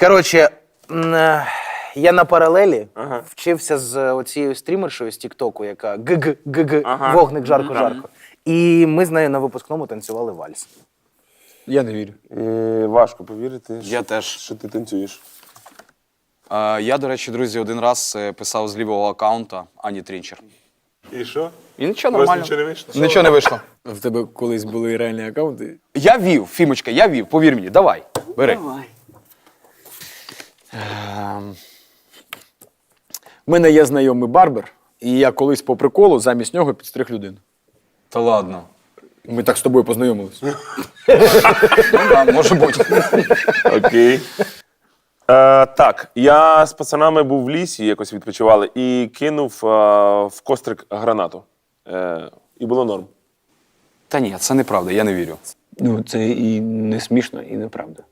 Коротше, м, е, я на паралелі вчився з оцією стрімершою з Тіктоку, яка ГГ, ГГ, Ага. вогник жарко-жарко. І ми з нею на випускному танцювали вальс. Я не вірю. Е, важко повірити, Я що, теж. що ти танцюєш. Е, Я, до речі, друзі, один раз е, писав з лівого аккаунта Ані Трінчер. І що? І нічого У вас нормально. нічого не вийшло? Нічого не вийшло. В тебе колись були реальні аккаунти. Я вів, Фімочка, я вів, повір мені, давай, бери. Ем, В мене є знайомий барбер, і я колись по приколу замість нього підстриг людину. Та ладно. Ми так з тобою познайомились. Ну, може бути. Окей. Е, так, я з пацанами був в лісі, якось відпочивали, і кинув е, в кострик гранату. Е, і було норм. Та ні, це неправда, я не вірю. Ну, це і не смішно, і неправда.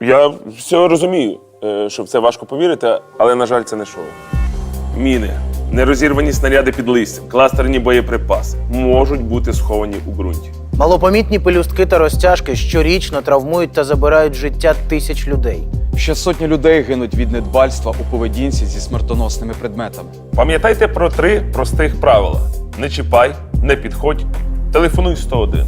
Я все розумію, що в це важко повірити, але, на жаль, це не шоу. Міни, нерозірвані снаряди під листям, кластерні боєприпаси можуть бути сховані у ґрунті. Малопомітні пелюстки та розтяжки щорічно травмують та забирають життя тисяч людей. Ще сотні людей гинуть від недбальства у поведінці зі смертоносними предметами. Пам'ятайте про три простих правила: не чіпай, не підходь, телефонуй 101.